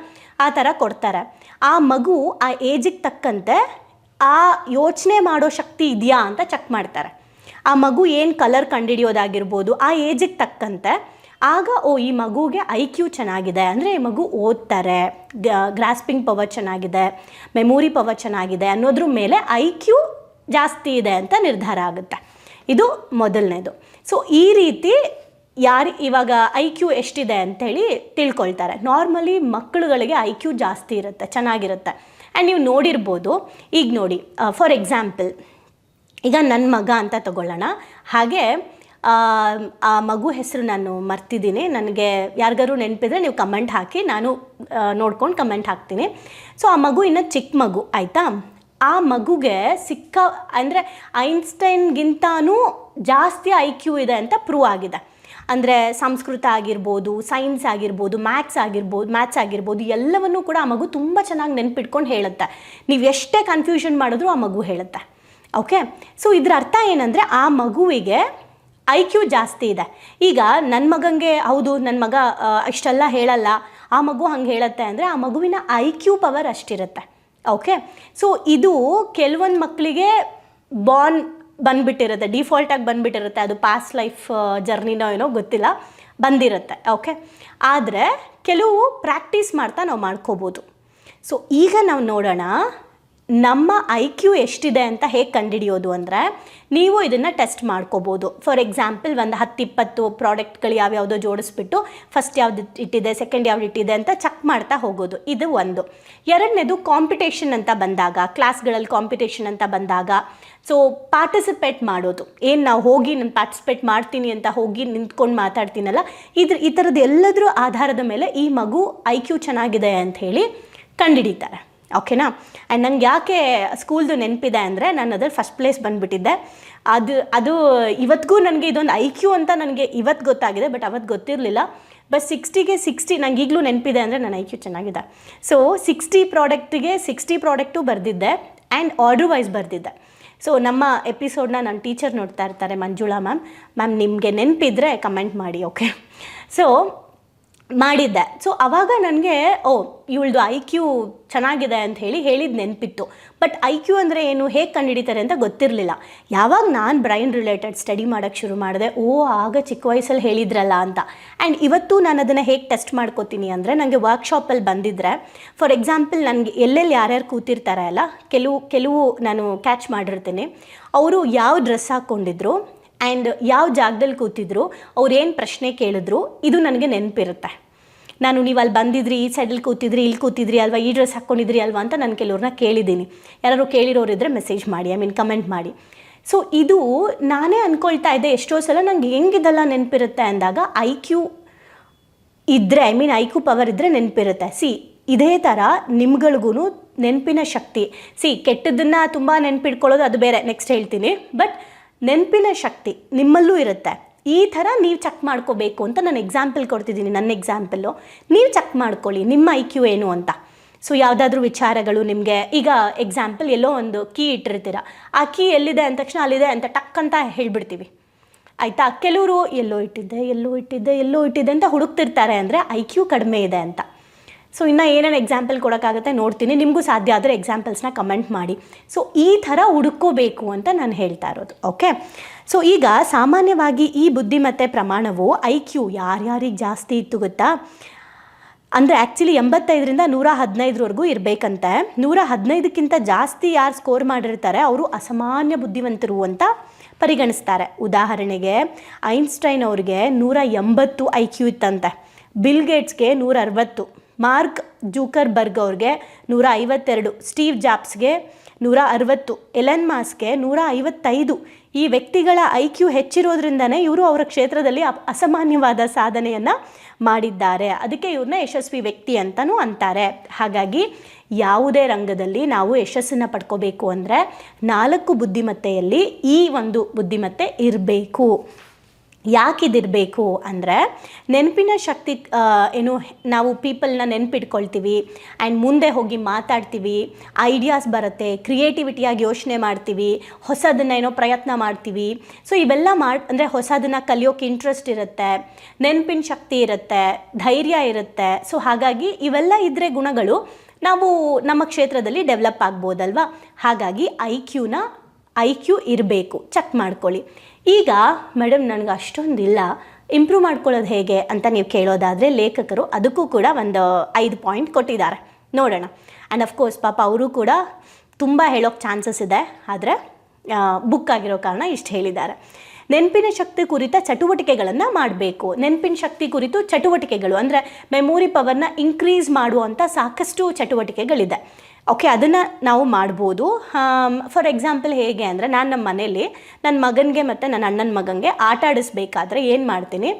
ಆ ಥರ ಕೊಡ್ತಾರೆ. ಆ ಮಗು ಆ ಏಜಿಗೆ ತಕ್ಕಂತೆ ಆ ಯೋಚನೆ ಮಾಡೋ ಶಕ್ತಿ ಇದೆಯಾ ಅಂತ ಚೆಕ್ ಮಾಡ್ತಾರೆ. ಆ ಮಗು ಏನು ಕಲರ್ ಕಂಡುಹಿಡಿಯೋದಾಗಿರ್ಬೋದು ಆ ಏಜಿಗೆ ತಕ್ಕಂತೆ, ಆಗ ಓ, ಈ ಮಗುಗೆ ಐ ಕ್ಯೂ ಚೆನ್ನಾಗಿದೆ. ಅಂದರೆ ಈ ಮಗು ಓದ್ತಾರೆ ಗ್ರಾಸ್ಪಿಂಗ್ ಪವರ್ ಚೆನ್ನಾಗಿದೆ, ಮೆಮೊರಿ ಪವರ್ ಚೆನ್ನಾಗಿದೆ ಅನ್ನೋದ್ರ ಮೇಲೆ ಐ ಕ್ಯೂ ಜಾಸ್ತಿ ಇದೆ ಅಂತ ನಿರ್ಧಾರ ಆಗುತ್ತೆ. ಇದು ಮೊದಲನೇದು. ಸೊ ಈ ರೀತಿ ಯಾರು ಇವಾಗ ಐ ಕ್ಯೂ ಎಷ್ಟಿದೆ ಅಂಥೇಳಿ ತಿಳ್ಕೊಳ್ತಾರೆ. ನಾರ್ಮಲಿ ಮಕ್ಕಳುಗಳಿಗೆ ಐ ಕ್ಯೂ ಜಾಸ್ತಿ ಇರುತ್ತೆ ಚೆನ್ನಾಗಿರುತ್ತೆ. ಆ್ಯಂಡ್ ನೀವು ನೋಡಿರ್ಬೋದು ಈಗ ನೋಡಿ ಫಾರ್ ಎಕ್ಸಾಂಪಲ್ ಈಗ ನನ್ನ ಮಗ ಅಂತ ತಗೊಳ್ಳೋಣ. ಹಾಗೆ ಆ, ಮಗು ಹೆಸರು ನಾನು ಮರ್ತಿದ್ದೀನಿ. ನನಗೆ ಯಾರಿಗಾರು ನೆನಪಿದ್ರೆ ನೀವು ಕಮೆಂಟ್ ಹಾಕಿ ನಾನು ನೋಡ್ಕೊಂಡು ಕಮೆಂಟ್ ಹಾಕ್ತೀನಿ. ಸೊ ಆ ಮಗು ಇನ್ನೂ ಚಿಕ್ಕ ಮಗು ಆಯಿತಾ? ಆ ಮಗುಗೆ ಸಿಕ್ಕ, ಅಂದರೆ ಐನ್ಸ್ಟೈನ್ಗಿಂತನೂ ಜಾಸ್ತಿ ಐ ಕ್ಯೂ ಇದೆ ಅಂತ ಪ್ರೂವ್ ಆಗಿದೆ. ಅಂದರೆ ಸಂಸ್ಕೃತ ಆಗಿರ್ಬೋದು, ಸೈನ್ಸ್ ಆಗಿರ್ಬೋದು, ಮ್ಯಾಥ್ಸ್ ಆಗಿರ್ಬೋದು ಮ್ಯಾಥ್ಸ್ ಆಗಿರ್ಬೋದು, ಎಲ್ಲವನ್ನೂ ಕೂಡ ಆ ಮಗು ತುಂಬ ಚೆನ್ನಾಗಿ ನೆನ್ಪಿಟ್ಕೊಂಡು ಹೇಳುತ್ತೆ. ನೀವು ಎಷ್ಟೇ ಕನ್ಫ್ಯೂಷನ್ ಮಾಡಿದ್ರೂ ಆ ಮಗು ಹೇಳುತ್ತೆ. ಓಕೆ ಸೊ ಇದ್ರ ಅರ್ಥ ಏನಂದರೆ ಆ ಮಗುವಿಗೆ ಐ ಕ್ಯೂ ಜಾಸ್ತಿ ಇದೆ. ಈಗ ನನ್ನ ಮಗಂಗೆ ಹೌದು ನನ್ನ ಮಗ ಇಷ್ಟೆಲ್ಲ ಹೇಳಲ್ಲ. ಆ ಮಗು ಹಂಗೆ ಹೇಳುತ್ತೆ ಅಂದರೆ ಆ ಮಗುವಿನ ಐ ಕ್ಯೂ ಪವರ್ ಅಷ್ಟಿರುತ್ತೆ. ಓಕೆ ಸೊ ಇದು ಕೆಲವೊಂದು ಮಕ್ಕಳಿಗೆ ಬಾನ್ ಬಂದ್ಬಿಟ್ಟಿರುತ್ತೆ. ಡಿಫಾಲ್ಟಾಗಿ ಬಂದ್ಬಿಟ್ಟಿರುತ್ತೆ. ಅದು ಪಾಸ್ಟ್ ಲೈಫ್ ಜರ್ನಿನೋ ಏನೋ ಗೊತ್ತಿಲ್ಲ. ಬಂದಿರುತ್ತೆ. ಓಕೆ ಆದರೆ, ಕೆಲವು ಪ್ರಾಕ್ಟೀಸ್ ಮಾಡ್ತಾ ನಾವು ಮಾಡ್ಕೋಬೋದು. ಸೊ ಈಗ ನಾವು ನೋಡೋಣ ನಮ್ಮ ಐ ಕ್ಯೂ ಎಷ್ಟಿದೆ ಅಂತ ಹೇಗೆ ಕಂಡುಹಿಡಿಯೋದು ಅಂದರೆ, ನೀವು ಇದನ್ನು ಟೆಸ್ಟ್ ಮಾಡ್ಕೋಬೋದು. ಫಾರ್ ಎಕ್ಸಾಂಪಲ್ ಒಂದು ಹತ್ತಿಪ್ಪತ್ತು ಪ್ರಾಡಕ್ಟ್ಗಳು ಯಾವ್ಯಾವುದೋ ಜೋಡಿಸ್ಬಿಟ್ಟು ಫಸ್ಟ್ ಯಾವ್ದು ಇಟ್ಟಿದೆ ಸೆಕೆಂಡ್ ಯಾವ್ದು ಇಟ್ಟಿದೆ ಅಂತ ಚೆಕ್ ಮಾಡ್ತಾ ಹೋಗೋದು. ಇದು ಒಂದು. ಎರಡನೇದು ಕಾಂಪಿಟೇಷನ್ ಅಂತ ಬಂದಾಗ ಕ್ಲಾಸ್ಗಳಲ್ಲಿ ಕಾಂಪಿಟೇಷನ್ ಅಂತ ಬಂದಾಗ ಸೊ ಪಾರ್ಟಿಸಿಪೇಟ್ ಮಾಡೋದು. ಏನು ನಾವು ಹೋಗಿ ನಾನು ಪಾರ್ಟಿಸಿಪೇಟ್ ಮಾಡ್ತೀನಿ ಅಂತ ಹೋಗಿ ನಿಂತ್ಕೊಂಡು ಮಾತಾಡ್ತೀನಲ್ಲ, ಇದ್ರ, ಈ ಥರದ್ದು ಎಲ್ಲದರ ಆಧಾರದ ಮೇಲೆ ಈ ಮಗು ಐ ಕ್ಯೂ ಚೆನ್ನಾಗಿದೆ ಅಂತ ಹೇಳಿ ಕಂಡುಹಿಡಿತಾರೆ. ಓಕೆನಾ? ಆ್ಯಂಡ್ ನಂಗೆ ಯಾಕೆ ಸ್ಕೂಲ್ದು ನೆನಪಿದೆ ಅಂದರೆ ನಾನು ಅದ್ರಲ್ಲಿ ಫಸ್ಟ್ ಪ್ಲೇಸ್ ಬಂದುಬಿಟ್ಟಿದ್ದೆ. ಅದು ಅದು ಇವತ್ತಿಗೂ ನನಗೆ ಇದೊಂದು ಐ ಕ್ಯೂ ಅಂತ ನನಗೆ ಇವತ್ತು ಗೊತ್ತಾಗಿದೆ ಬಟ್ ಅವತ್ತು ಗೊತ್ತಿರಲಿಲ್ಲ. ಬಟ್ ಸಿಕ್ಸ್ಟಿಗೆ ಸಿಕ್ಸ್ಟಿ ನಂಗೆ ಈಗಲೂ ನೆನಪಿದೆ ಅಂದರೆ ನನ್ನ ಐ ಕ್ಯೂ ಚೆನ್ನಾಗಿದೆ. ಸೊ ಸಿಕ್ಸ್ಟಿ ಪ್ರಾಡಕ್ಟಿಗೆ ಸಿಕ್ಸ್ಟಿ ಪ್ರಾಡಕ್ಟು ಬರೆದಿದ್ದೆ ಆ್ಯಂಡ್ ಆರ್ಡ್ರ್ ವೈಸ್ ಬರೆದಿದ್ದೆ. ಸೊ ನಮ್ಮ ಎಪಿಸೋಡ್ನ ನನ್ನ ಟೀಚರ್ ನೋಡ್ತಾ ಇರ್ತಾರೆ ಮಂಜುಳಾ ಮ್ಯಾಮ್. ಮ್ಯಾಮ್, ನಿಮಗೆ ನೆನಪಿದ್ರೆ ಕಮೆಂಟ್ ಮಾಡಿ ಓಕೆ ಸೊ ಮಾಡಿದ್ದೆ. ಸೊ ಅವಾಗ ನನಗೆ, ಓ, ಇವಳದು ಐ ಕ್ಯೂ ಚೆನ್ನಾಗಿದೆ ಅಂತ ಹೇಳಿ ಹೇಳಿದ ನೆನಪಿತ್ತು. ಬಟ್ ಐ ಕ್ಯೂ ಅಂದರೆ ಏನು? ಹೇಗೆ ಕಂಡುಹಿಡಿತಾರೆ ಅಂತ ಗೊತ್ತಿರಲಿಲ್ಲ. ಯಾವಾಗ ನಾನು ಬ್ರೈನ್ ರಿಲೇಟೆಡ್ ಸ್ಟಡಿ ಮಾಡೋಕ್ಕೆ ಶುರು ಮಾಡಿದೆ, ಓ, ಆಗ ಚಿಕ್ಕ ವಯಸ್ಸಲ್ಲಿ ಹೇಳಿದ್ರಲ್ಲ ಅಂತ. ಆ್ಯಂಡ್ ಇವತ್ತು ನಾನು ಅದನ್ನು ಹೇಗೆ ಟೆಸ್ಟ್ ಮಾಡ್ಕೋತೀನಿ ಅಂದರೆ ನನಗೆ ವರ್ಕ್ಶಾಪಲ್ಲಿ ಬಂದಿದ್ದರೆ ಫಾರ್ ಎಕ್ಸಾಂಪಲ್ ನನಗೆ ಎಲ್ಲೆಲ್ಲಿ ಯಾರ್ಯಾರು ಕೂತಿರ್ತಾರೆ ಅಲ್ಲ, ಕೆಲವು ಕೆಲವು ನಾನು ಕ್ಯಾಚ್ ಮಾಡಿರ್ತೀನಿ. ಅವರು ಯಾವ ಡ್ರೆಸ್ ಹಾಕ್ಕೊಂಡಿದ್ರು ಆ್ಯಂಡ್ ಯಾವ ಜಾಗದಲ್ಲಿ ಕೂತಿದ್ರು ಅವ್ರು ಪ್ರಶ್ನೆ ಕೇಳಿದ್ರು, ಇದು ನನಗೆ ನೆನಪಿರುತ್ತೆ. ನಾನು ನೀವು ಅಲ್ಲಿ ಬಂದಿದ್ರಿ, ಈ ಸೈಡಲ್ಲಿ ಕೂತಿದ್ರಿ, ಇಲ್ಲಿ ಕೂತಿದ್ರಿ ಅಲ್ವಾ, ಈ ಡ್ರೆಸ್ ಹಾಕ್ಕೊಂಡಿದ್ರಿ ಅಲ್ವಾ ಅಂತ ನಾನು ಕೆಲವ್ರನ್ನ ಕೇಳಿದ್ದೀನಿ. ಯಾರು ಕೇಳಿರೋರಿದ್ರೆ ಮೆಸೇಜ್ ಮಾಡಿ ಐ ಮೀನ್ ಕಮೆಂಟ್ ಮಾಡಿ. ಸೊ ಇದು ನಾನೇ ಅಂದ್ಕೊಳ್ತಾ ಇದ್ದೆ ಎಷ್ಟೋ ಸಲ ನಂಗೆ ಹೆಂಗಿದೆಲ್ಲ ನೆನಪಿರುತ್ತೆ ಅಂದಾಗ ಐ ಕ್ಯೂ ಇದ್ದರೆ I mean I Q power ಇದ್ದರೆ ನೆನಪಿರುತ್ತೆ. ಸಿ ಇದೇ ಥರ ನಿಮ್ಗಳಿಗೂ ನೆನಪಿನ ಶಕ್ತಿ. ಸಿ ಕೆಟ್ಟದನ್ನು ತುಂಬ ನೆನಪಿಟ್ಕೊಳ್ಳೋದು ಅದು ಬೇರೆ ನೆಕ್ಸ್ಟ್ ಹೇಳ್ತೀನಿ. ಬಟ್ ನೆನಪಿನ ಶಕ್ತಿ ನಿಮ್ಮಲ್ಲೂ ಇರುತ್ತೆ. ಈ ಥರ ನೀವು ಚೆಕ್ ಮಾಡ್ಕೋಬೇಕು ಅಂತ ನಾನು ಎಕ್ಸಾಂಪಲ್ ಕೊಡ್ತಿದ್ದೀನಿ, ನನ್ನ ಎಕ್ಸಾಂಪಲ್ಲು ನೀವು ಚೆಕ್ ಮಾಡ್ಕೊಳ್ಳಿ, ನಿಮ್ಮ ಐ ಕ್ಯೂ ಏನು ಅಂತ. ಸೊ ಯಾವುದಾದ್ರೂ ವಿಚಾರಗಳು ನಿಮಗೆ, ಈಗ ಎಕ್ಸಾಂಪಲ್ ಎಲ್ಲೋ ಒಂದು ಕೀ ಇಟ್ಟಿರ್ತೀರ. ಆ ಕೀ ಎಲ್ಲಿದೆ ಅಂದ ತಕ್ಷಣ ಅಲ್ಲಿದೆ ಅಂತ ಟಕ್ ಅಂತ ಹೇಳ್ಬಿಡ್ತೀವಿ. ಆಯಿತಾ? ಕೆಲವರು ಎಲ್ಲೋ ಇಟ್ಟಿದ್ದೆ ಎಲ್ಲೋ ಇಟ್ಟಿದ್ದೆ ಎಲ್ಲೋ ಇಟ್ಟಿದ್ದೆ ಅಂತ ಹುಡುಕ್ತಿರ್ತಾರೆ ಅಂದರೆ ಐ ಕ್ಯೂ ಕಡಿಮೆ ಇದೆ ಅಂತ. ಸೊ ಇನ್ನೂ ಏನೇನು ಎಕ್ಸಾಂಪಲ್ ಕೊಡೋಕ್ಕಾಗುತ್ತೆ ನೋಡ್ತೀನಿ. ನಿಮಗೂ ಸಾಧ್ಯ ಆದರೆ ಎಕ್ಸಾಂಪಲ್ಸ್ನ ಕಮೆಂಟ್ ಮಾಡಿ. ಸೊ ಈ ಥರ ಹುಡುಕೋಬೇಕು ಅಂತ ನಾನು ಹೇಳ್ತಾ ಇರೋದು. ಓಕೆ ಸೊ ಈಗ ಸಾಮಾನ್ಯವಾಗಿ ಈ ಬುದ್ಧಿಮತ್ತೆ ಪ್ರಮಾಣವು ಐ ಕ್ಯೂ ಯಾರ್ಯಾರಿಗೆ ಜಾಸ್ತಿ ಇತ್ತು ಗೊತ್ತಾ? ಅಂದರೆ ಆ್ಯಕ್ಚುಲಿ ಎಂಬತ್ತೈದರಿಂದ ನೂರ ಹದಿನೈದರವರೆಗೂ ಇರಬೇಕಂತೆ. ನೂರ ಹದಿನೈದಕ್ಕಿಂತ ಜಾಸ್ತಿ ಯಾರು ಸ್ಕೋರ್ ಮಾಡಿರ್ತಾರೆ, ಅವರು ಅಸಾಮಾನ್ಯ ಬುದ್ಧಿವಂತರು ಅಂತ ಪರಿಗಣಿಸ್ತಾರೆ. ಉದಾಹರಣೆಗೆ, ಐನ್ಸ್ಟೈನ್ ಅವ್ರಿಗೆ ನೂರ ಎಂಬತ್ತು ಐ ಕ್ಯೂ ಇತ್ತಂತೆ. ಬಿಲ್ ಗೇಟ್ಸ್ಗೆ ನೂರ ಅರವತ್ತು ಮಾರ್ಕ್ ಜೂಕರ್ ಬರ್ಗ್ ಅವ್ರಿಗೆ ನೂರ ಐವತ್ತೆರಡು, ಸ್ಟೀವ್ ಜಾಬ್ಸ್ಗೆ ನೂರ ಅರವತ್ತು, ಎಲೆನ್ ಮಾಸ್ಗೆ ನೂರ ಐವತ್ತೈದು. ಈ ವ್ಯಕ್ತಿಗಳ ಐ ಕ್ಯೂ ಹೆಚ್ಚಿರೋದ್ರಿಂದನೇ ಇವರು ಅವರ ಕ್ಷೇತ್ರದಲ್ಲಿ ಅಸಾಮಾನ್ಯವಾದ ಸಾಧನೆಯನ್ನು ಮಾಡಿದ್ದಾರೆ. ಅದಕ್ಕೆ ಇವ್ರನ್ನ ಯಶಸ್ವಿ ವ್ಯಕ್ತಿ ಅಂತಲೂ ಅಂತಾರೆ. ಹಾಗಾಗಿ ಯಾವುದೇ ರಂಗದಲ್ಲಿ ನಾವು ಯಶಸ್ಸನ್ನು ಪಡ್ಕೋಬೇಕು ಅಂದರೆ ನಾಲ್ಕು ಬುದ್ಧಿಮತ್ತೆಯಲ್ಲಿ ಈ ಒಂದು ಬುದ್ಧಿಮತ್ತೆ ಇರಬೇಕು. ಯಾಕಿದಿರಬೇಕು ಅಂದರೆ ನೆನಪಿನ ಶಕ್ತಿ ಏನು, ನಾವು ಪೀಪಲ್ನ ನೆನಪಿಟ್ಕೊಳ್ತೀವಿ ಆ್ಯಂಡ್ ಮುಂದೆ ಹೋಗಿ ಮಾತಾಡ್ತೀವಿ, ಐಡಿಯಾಸ್ ಬರುತ್ತೆ, ಕ್ರಿಯೇಟಿವಿಟಿಯಾಗಿ ಯೋಚನೆ ಮಾಡ್ತೀವಿ, ಹೊಸದನ್ನ ಏನೋ ಪ್ರಯತ್ನ ಮಾಡ್ತೀವಿ. ಸೊ ಇವೆಲ್ಲ ಮಾಡಿ, ಅಂದರೆ ಹೊಸದನ್ನು ಕಲಿಯೋಕೆ ಇಂಟ್ರೆಸ್ಟ್ ಇರುತ್ತೆ, ನೆನಪಿನ ಶಕ್ತಿ ಇರುತ್ತೆ, ಧೈರ್ಯ ಇರುತ್ತೆ. ಸೊ ಹಾಗಾಗಿ ಇವೆಲ್ಲ ಇದ್ದರೆ ಗುಣಗಳು ನಾವು ನಮ್ಮ ಕ್ಷೇತ್ರದಲ್ಲಿ ಡೆವಲಪ್ ಆಗ್ಬೋದಲ್ವಾ? ಹಾಗಾಗಿ ಐ ಕ್ಯೂನ ಐ ಕ್ಯೂ ಇರಬೇಕು. ಚೆಕ್ ಮಾಡ್ಕೊಳ್ಳಿ. ಈಗ ಮೇಡಮ್ ನನಗೆ ಅಷ್ಟೊಂದಿಲ್ಲ. ಇಂಪ್ರೂವ್ ಮಾಡ್ಕೊಳ್ಳೋದು ಹೇಗೆ ಅಂತ ನೀವು ಕೇಳೋದಾದರೆ ಲೇಖಕರು ಅದಕ್ಕೂ ಕೂಡ ಒಂದು ಐದು ಪಾಯಿಂಟ್ ಕೊಟ್ಟಿದ್ದಾರೆ. ನೋಡೋಣ. ಆ್ಯಂಡ್ ಅಫ್ಕೋರ್ಸ್ ಪಾಪ ಅವರು ಕೂಡ ತುಂಬ ಹೇಳೋಕ್ಕೆ ಚಾನ್ಸಸ್ ಇದೆ. ಆದರೆ ಬುಕ್ ಆಗಿರೋ ಕಾರಣ ಇಷ್ಟು ಹೇಳಿದ್ದಾರೆ. ನೆನಪಿನ ಶಕ್ತಿ ಕುರಿತ ಚಟುವಟಿಕೆಗಳನ್ನು ಮಾಡಬೇಕು. ನೆನಪಿನ ಶಕ್ತಿ ಕುರಿತು ಚಟುವಟಿಕೆಗಳು. ಅಂದರೆ ಮೆಮೊರಿ ಪವರ್ನ ಇನ್ಕ್ರೀಸ್ ಮಾಡುವಂಥ ಸಾಕಷ್ಟು ಚಟುವಟಿಕೆಗಳಿದೆ. ಓಕೆ ಅದನ್ನು ನಾವು ಮಾಡ್ಬೋದು. ಫಾರ್ ಎಕ್ಸಾಂಪಲ್ ಹೇಗೆ ಅಂದರೆ ನಾನು ನಮ್ಮ ಮನೇಲಿ ನನ್ನ ಮಗನಿಗೆ ಮತ್ತು ನನ್ನ ಅಣ್ಣನ ಮಗನಿಗೆ ಆಟ ಆಡಿಸ್ಬೇಕಾದ್ರೆ ಏನು ಮಾಡ್ತೀನಿ?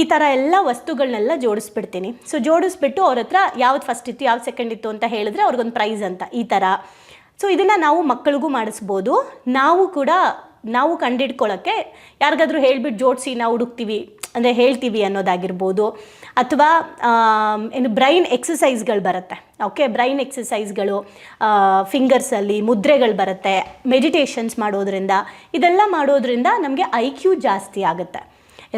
ಈ ಥರ ಎಲ್ಲ ವಸ್ತುಗಳನ್ನೆಲ್ಲ ಜೋಡಿಸ್ಬಿಡ್ತೀನಿ. ಸೊ ಜೋಡಿಸ್ಬಿಟ್ಟು ಅವ್ರ ಹತ್ರ ಯಾವ್ದು ಫಸ್ಟ್ ಇತ್ತು, ಯಾವ್ದು ಸೆಕೆಂಡ್ ಇತ್ತು ಅಂತ ಹೇಳಿದ್ರೆ ಅವ್ರಿಗೊಂದು ಪ್ರೈಸ್ ಅಂತ ಈ ಥರ ಸೊ ಇದನ್ನು ನಾವು ಮಕ್ಕಳಿಗೂ ಮಾಡಿಸ್ಬೋದು. ನಾವು ಕೂಡ, ನಾವು ಕಂಡಿಡ್ಕೊಳ್ಳೋಕ್ಕೆ ಯಾರಿಗಾದ್ರೂ ಹೇಳ್ಬಿಟ್ಟು ಜೋಡಿಸಿ ನಾವು ಹುಡುಕ್ತೀವಿ, ಅಂದರೆ ಹೇಳ್ತೀವಿ ಅನ್ನೋದಾಗಿರ್ಬೋದು. ಅಥವಾ ಏನು ಬ್ರೈನ್ ಎಕ್ಸಸೈಸ್ಗಳು ಬರುತ್ತೆ. ಓಕೆ ಬ್ರೈನ್ ಎಕ್ಸಸೈಸ್ಗಳು ಫಿಂಗರ್ಸಲ್ಲಿ ಮುದ್ರೆಗಳು ಬರುತ್ತೆ, ಮೆಡಿಟೇಷನ್ಸ್ ಮಾಡೋದ್ರಿಂದ. ಇದೆಲ್ಲ ಮಾಡೋದ್ರಿಂದ ನಮಗೆ ಐ ಕ್ಯೂ ಜಾಸ್ತಿ ಆಗುತ್ತೆ.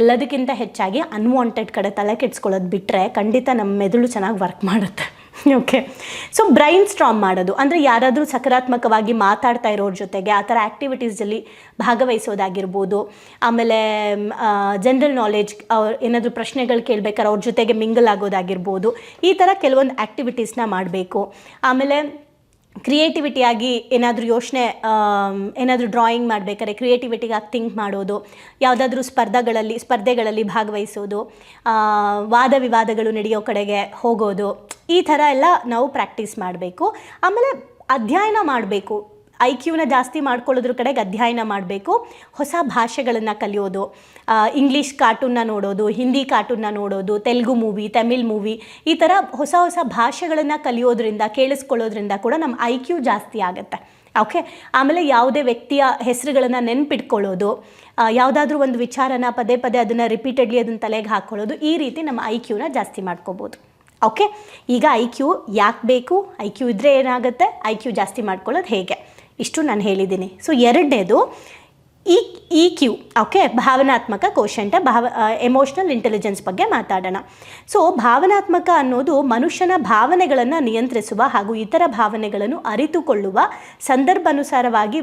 ಎಲ್ಲದಕ್ಕಿಂತ ಹೆಚ್ಚಾಗಿ ಅನ್ವಾಂಟೆಡ್ ಕಡೆ ತಲೆ ಕೆಡ್ಸ್ಕೊಳ್ಳೋದು ಬಿಟ್ಟರೆ ಖಂಡಿತ ನಮ್ಮ ಮೆದುಳು ಚೆನ್ನಾಗಿ ವರ್ಕ್ ಮಾಡುತ್ತೆ. ಓಕೆ ಸೊ ಬ್ರೈನ್ ಸ್ಟ್ರಾಮ್ ಮಾಡೋದು. ಅಂದರೆ ಯಾರಾದರೂ ಸಕಾರಾತ್ಮಕವಾಗಿ ಮಾತಾಡ್ತಾ ಇರೋರ ಜೊತೆಗೆ ಆ ಥರ ಆ್ಯಕ್ಟಿವಿಟೀಸಲ್ಲಿ ಭಾಗವಹಿಸೋದಾಗಿರ್ಬೋದು. ಆಮೇಲೆ ಜನರಲ್ ನಾಲೆಜ್ ಅವ್ರು ಏನಾದರೂ ಪ್ರಶ್ನೆಗಳು ಕೇಳಬೇಕಾದ್ರೆ ಅವ್ರ ಜೊತೆಗೆ ಮಿಂಗಲ್ ಆಗೋದಾಗಿರ್ಬೋದು. ಈ ಥರ ಕೆಲವೊಂದು ಆ್ಯಕ್ಟಿವಿಟೀಸ್ನ ಮಾಡಬೇಕು. ಆಮೇಲೆ ಕ್ರಿಯೇಟಿವಿಟಿಯಾಗಿ ಏನಾದರೂ ಯೋಚನೆ ಏನಾದರೂ ಡ್ರಾಯಿಂಗ್ ಮಾಡಬೇಕಾದ್ರೆ ಕ್ರಿಯೇಟಿವಿಟಿಗಾಗಿ ಥಿಂಕ್ ಮಾಡೋದು, ಯಾವುದಾದ್ರೂ ಸ್ಪರ್ಧೆಗಳಲ್ಲಿ ಸ್ಪರ್ಧೆಗಳಲ್ಲಿ ಭಾಗವಹಿಸೋದು ವಾದ ವಿವಾದಗಳು ನಡೆಯೋ ಕಡೆಗೆ ಹೋಗೋದು, ಈ ಥರ ಎಲ್ಲ ನಾವು ಪ್ರಾಕ್ಟೀಸ್ ಮಾಡಬೇಕು. ಆಮೇಲೆ ಅಧ್ಯಯನ ಮಾಡಬೇಕು. ಐ ಕ್ಯೂನ ಜಾಸ್ತಿ ಮಾಡ್ಕೊಳ್ಳೋದ್ರ ಕಡೆಗೆ ಅಧ್ಯಯನ ಮಾಡಬೇಕು. ಹೊಸ ಭಾಷೆಗಳನ್ನು ಕಲಿಯೋದು. ಇಂಗ್ಲೀಷ್ ಕಾರ್ಟೂನ್ನ ನೋಡೋದು ಹಿಂದಿ ಕಾರ್ಟೂನ್ನ ನೋಡೋದು, ತೆಲುಗು ಮೂವಿ ತಮಿಳ್ ಮೂವಿ ಈ ಥರ ಹೊಸ ಹೊಸ ಭಾಷೆಗಳನ್ನು ಕಲಿಯೋದ್ರಿಂದ, ಕೇಳಿಸ್ಕೊಳ್ಳೋದ್ರಿಂದ ಕೂಡ ನಮ್ಮ ಐ ಕ್ಯೂ ಜಾಸ್ತಿ ಆಗುತ್ತೆ. ಓಕೆ ಆಮೇಲೆ ಯಾವುದೇ ವ್ಯಕ್ತಿಯ ಹೆಸರುಗಳನ್ನು ನೆನ್ಪಿಟ್ಕೊಳ್ಳೋದು. ಯಾವುದಾದ್ರೂ ಒಂದು ವಿಚಾರನ ಪದೇ ಪದೇ ಅದನ್ನು ರಿಪೀಟೆಡ್ಲಿ ಅದನ್ನು ತಲೆಗೆ ಹಾಕ್ಕೊಳ್ಳೋದು ಈ ರೀತಿ ನಮ್ಮ ಐ ಕ್ಯೂನ ಜಾಸ್ತಿ ಮಾಡ್ಕೋಬೋದು. ಓಕೆ ಈಗ ಐ ಕ್ಯೂ ಯಾಕೆ ಬೇಕು? ಐ ಕ್ಯೂ ಇದ್ದರೆ ಏನಾಗುತ್ತೆ? ಐ ಕ್ಯೂ ಜಾಸ್ತಿ ಮಾಡ್ಕೊಳ್ಳೋದು ಹೇಗೆ? ಇಷ್ಟು ನಾನು ಹೇಳಿದ್ದೀನಿ. ಸೊ ಎರಡನೇದು ಇ ಇ ಕ್ಯೂ ಓಕೆ ಭಾವನಾತ್ಮಕ ಕೋಶಂಟ ಭಾವ ಎಮೋಷ್ನಲ್ ಇಂಟೆಲಿಜೆನ್ಸ್ ಬಗ್ಗೆ ಮಾತಾಡೋಣ. ಸೊ ಭಾವನಾತ್ಮಕ ಅನ್ನೋದು ಮನುಷ್ಯನ ಭಾವನೆಗಳನ್ನು ನಿಯಂತ್ರಿಸುವ ಹಾಗೂ ಇತರ ಭಾವನೆಗಳನ್ನು ಅರಿತುಕೊಳ್ಳುವ ಸಂದರ್ಭಾನುಸಾರವಾಗಿ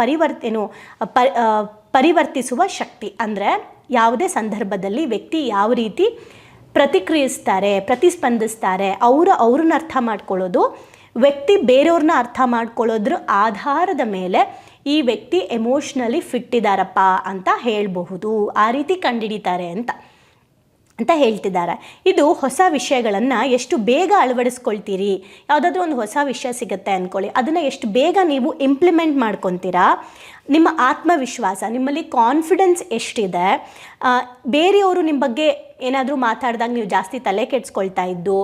ಪರಿವರ್ತೇನು ಪರಿವರ್ತಿಸುವ ಶಕ್ತಿ. ಅಂದರೆ ಯಾವುದೇ ಸಂದರ್ಭದಲ್ಲಿ ವ್ಯಕ್ತಿ ಯಾವ ರೀತಿ ಪ್ರತಿಕ್ರಿಯಿಸ್ತಾರೆ, ಪ್ರತಿಸ್ಪಂದಿಸ್ತಾರೆ, ಅವರು ಅವ್ರನ್ನ ಅರ್ಥ ಮಾಡ್ಕೊಳ್ಳೋದು ವ್ಯಕ್ತಿ ಬೇರೆಯವ್ರನ್ನ ಅರ್ಥ ಮಾಡ್ಕೊಳ್ಳೋದ್ರ ಆಧಾರದ ಮೇಲೆ ಈ ವ್ಯಕ್ತಿ ಎಮೋಷ್ನಲಿ ಫಿಟ್ ಇದ್ದಾರಪ್ಪ ಅಂತ ಹೇಳಬಹುದು. ಆ ರೀತಿ ಕಂಡಿಡಿತಾರೆ ಅಂತ. ಅಂತ ಹೇಳ್ತಿದ್ದಾರೆ. ಇದು ಹೊಸ ವಿಷಯಗಳನ್ನು ಎಷ್ಟು ಬೇಗ ಅಳವಡಿಸ್ಕೊಳ್ತೀರಿ? ಯಾವುದಾದ್ರೂ ಒಂದು ಹೊಸ ವಿಷಯ ಸಿಗುತ್ತೆ ಅಂದ್ಕೊಳ್ಳಿ ಅದನ್ನು ಎಷ್ಟು ಬೇಗ ನೀವು ಇಂಪ್ಲಿಮೆಂಟ್ ಮಾಡ್ಕೊತೀರಾ? ನಿಮ್ಮ ಆತ್ಮವಿಶ್ವಾಸ, ನಿಮ್ಮಲ್ಲಿ ಕಾನ್ಫಿಡೆನ್ಸ್ ಎಷ್ಟಿದೆ? ಬೇರೆಯವರು ನಿಮ್ಮ ಬಗ್ಗೆ ಏನಾದರೂ ಮಾತಾಡಿದಾಗ ನೀವು ಜಾಸ್ತಿ ತಲೆ ಕೆಡ್ಸ್ಕೊಳ್ತಾ ಇದ್ದು,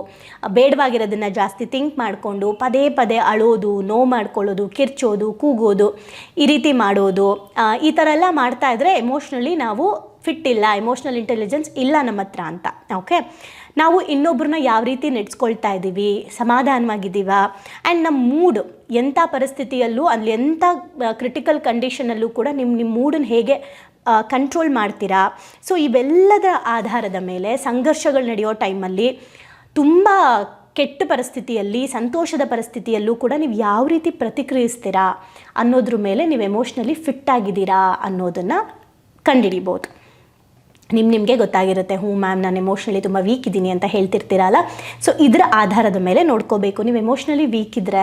ಬೇಡವಾಗಿರೋದನ್ನು ಜಾಸ್ತಿ ಥಿಂಕ್ ಮಾಡಿಕೊಂಡು, ಪದೇ ಪದೇ ಅಳೋದು ನೋವು ಮಾಡ್ಕೊಳ್ಳೋದು, ಕಿರ್ಚೋದು, ಕೂಗೋದು, ಈ ರೀತಿ ಮಾಡೋದು ಈ ಥರ ಎಲ್ಲ ಮಾಡ್ತಾ ಇದ್ದರೆ ಎಮೋಷ್ನಲಿ ನಾವು ಫಿಟ್ ಇಲ್ಲ ಎಮೋಷ್ನಲ್ ಇಂಟೆಲಿಜೆನ್ಸ್ ಇಲ್ಲ ನಮ್ಮ ಹತ್ರ ಅಂತ. ಓಕೆ ನಾವು ಇನ್ನೊಬ್ಬರನ್ನ ಯಾವ ರೀತಿ ನೆಡ್ಸ್ಕೊಳ್ತಾ ಇದ್ದೀವಿ, ಸಮಾಧಾನವಾಗಿದ್ದೀವ ಆ್ಯಂಡ್ ನಮ್ಮ ಮೂಡ್ ಎಂಥ ಪರಿಸ್ಥಿತಿಯಲ್ಲೂ ಅಲ್ಲಿ ಎಂಥ ಕ್ರಿಟಿಕಲ್ ಕಂಡೀಷನಲ್ಲೂ ಕೂಡ ನಿಮ್ಮ ನಿಮ್ಮ ಮೂಡನ್ನು ಹೇಗೆ ಕಂಟ್ರೋಲ್ ಮಾಡ್ತೀರಾ? ಸೊ ಇವೆಲ್ಲದರ ಆಧಾರದ ಮೇಲೆ ಸಂಘರ್ಷಗಳು ನಡೆಯೋ ಟೈಮಲ್ಲಿ ತುಂಬ ಕೆಟ್ಟ ಪರಿಸ್ಥಿತಿಯಲ್ಲಿ, ಸಂತೋಷದ ಪರಿಸ್ಥಿತಿಯಲ್ಲೂ ಕೂಡ ನೀವು ಯಾವ ರೀತಿ ಪ್ರತಿಕ್ರಿಯಿಸ್ತೀರಾ ಅನ್ನೋದ್ರ ಮೇಲೆ ನೀವು ಎಮೋಷ್ನಲಿ ಫಿಟ್ ಆಗಿದ್ದೀರಾ ಅನ್ನೋದನ್ನು ಕಂಡುಹಿಡಿಬೋದು ನಿಮ್ಮ ನಿಮಗೆ ಗೊತ್ತಾಗಿರುತ್ತೆ, ಹ್ಞೂ ಮ್ಯಾಮ್, ನಾನು ಎಮೋಷ್ನಲಿ ತುಂಬ ವೀಕ್ ಇದ್ದೀನಿ ಅಂತ ಹೇಳ್ತಿರ್ತೀರಲ್ಲ. ಸೊ ಇದರ ಆಧಾರದ ಮೇಲೆ ನೋಡ್ಕೋಬೇಕು. ನೀವು ಎಮೋಷ್ನಲಿ ವೀಕ್ ಇದ್ದರೆ